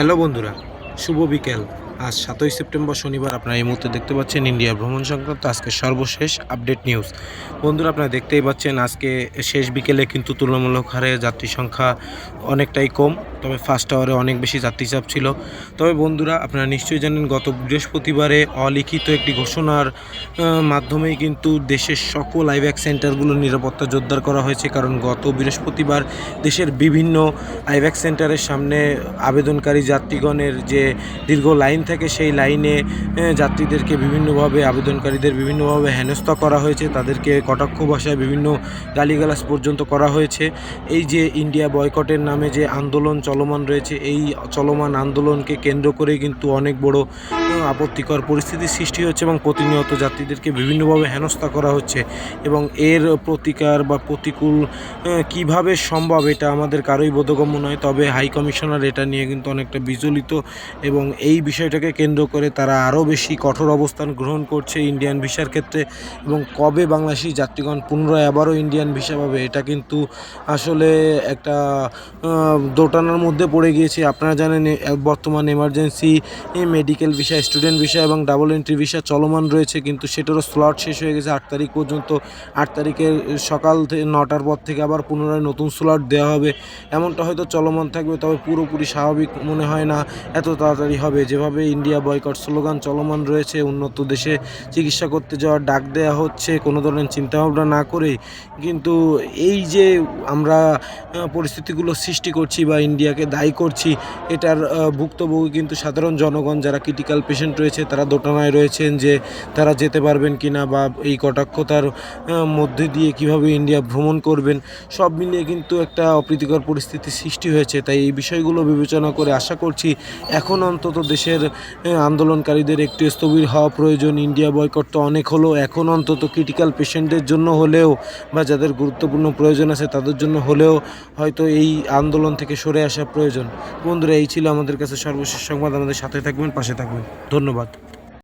Hello বন্ধুরা শুভ বিকেল। আজ সাতই সেপ্টেম্বর শনিবার আপনারা এই মুহূর্তে দেখতে পাচ্ছেন ইন্ডিয়া ভ্রমণ সংক্রান্ত আজকে সর্বশেষ আপডেট নিউজ। বন্ধুরা, আপনারা দেখতেই পাচ্ছেন আজকে শেষ বিকেলে কিন্তু তুলনামূলক হারে যাত্রী সংখ্যা অনেকটাই কম, তবে ফার্স্ট আওয়ারে অনেক বেশি যাত্রী চাপ ছিল। তবে বন্ধুরা, আপনারা নিশ্চয়ই জানেন গত বৃহস্পতিবারে অলিখিত একটি ঘোষণার মাধ্যমেই কিন্তু দেশের সকল আইব্যাক সেন্টারগুলোর নিরাপত্তা জোরদার করা হয়েছে। কারণ গত বৃহস্পতিবার দেশের বিভিন্ন আইব্যাক সেন্টারের সামনে আবেদনকারী যাত্রীগণের যে দীর্ঘ লাইন থাকে সেই লাইনে যাত্রীদেরকে বিভিন্নভাবে, আবেদনকারীদের বিভিন্নভাবে হেনস্থা করা হয়েছে। তাদেরকে কটাক্ষ ভাষায় বিভিন্ন গালিগালাজ পর্যন্ত করা হয়েছে। এই যে ইন্ডিয়া বয়কটের নামে যে আন্দোলন চলমান রয়েছে, এই চলমান আন্দোলনকে কেন্দ্র করে কিন্তু অনেক বড় আপত্তিকর পরিস্থিতির সৃষ্টি হচ্ছে এবং প্রতিনিয়ত যাত্রীদেরকে বিভিন্নভাবে হেনস্থা করা হচ্ছে এবং এর প্রতিকার বা প্রতিকূল কীভাবে সম্ভব এটা আমাদের কারোই বোধগম্য নয়। তবে হাই কমিশনার এটা নিয়ে কিন্তু অনেকটা বিচলিত এবং এই বিষয়টাকে কেন্দ্র করে তারা আরও বেশি কঠোর অবস্থান গ্রহণ করছে ইন্ডিয়ান ভিসার ক্ষেত্রে এবং কবে বাংলাদেশি যাত্রীগণ পুনরায় আবারও ইন্ডিয়ান ভিসা পাবে এটা কিন্তু আসলে একটা দোটানার মধ্যে পড়ে গিয়েছে। আপনারা জানেন বর্তমান emergency medical visa student visa এবং ডাবল এন্ট্রি ভিসা চলমান রয়েছে, কিন্তু সেটারও স্লট শেষ হয়ে গেছে আট তারিখ পর্যন্ত। আট তারিখের সকাল থেকে নটার পর থেকে আবার পুনরায় নতুন স্লট দেওয়া হবে। এমনটা হয়তো চলমান থাকবে, তবে পুরোপুরি স্বাভাবিক মনে হয় না। এত তাড়াতাড়ি হবে। যেভাবে ইন্ডিয়া বয়কট স্লোগান চলমান রয়েছে, উন্নত দেশে চিকিৎসা করতে যাওয়ার ডাক দেওয়া হচ্ছে, কোনো ধরনের চিন্তাভাবনা না করেই। কিন্তু এই যে আমরা পরিস্থিতিগুলো সৃষ্টি করছি বা ইন্ডিয়াকে দায়ী করছি, এটার ভুক্তভোগী কিন্তু সাধারণ জনগণ যারা ক্রিটিক্যাল পেশেন্ট রয়েছে, তারা দোটানায় রয়েছেন যে তারা যেতে পারবেন কি না বা এই কটাক্ষতার মধ্যে দিয়ে কীভাবে ইন্ডিয়া ভ্রমণ করবেন, সব মিলিয়ে কিন্তু একটা অপ্রীতিকর পরিস্থিতি সৃষ্টি হয়েছে। তাই এই বিষয়গুলো বিবেচনা করে আশা করছি এখন অন্তত দেশের আন্দোলনকারীদের একটু স্থবির হওয়া প্রয়োজন। ইন্ডিয়া বয়কট তো অনেক হলো, এখন অন্তত ক্রিটিক্যাল পেশেন্টদের জন্য হলেও বা যাদের গুরুত্বপূর্ণ প্রয়োজন আছে তাদের জন্য হলেও হয়তো এই আন্দোলন থেকে সরে আসা প্রয়োজন। বন্ধুরা, এই ছিল আমাদের কাছে সর্বশেষ সংবাদ। আমাদের সাথে থাকবেন, পাশে থাকবেন। ধন্যবাদ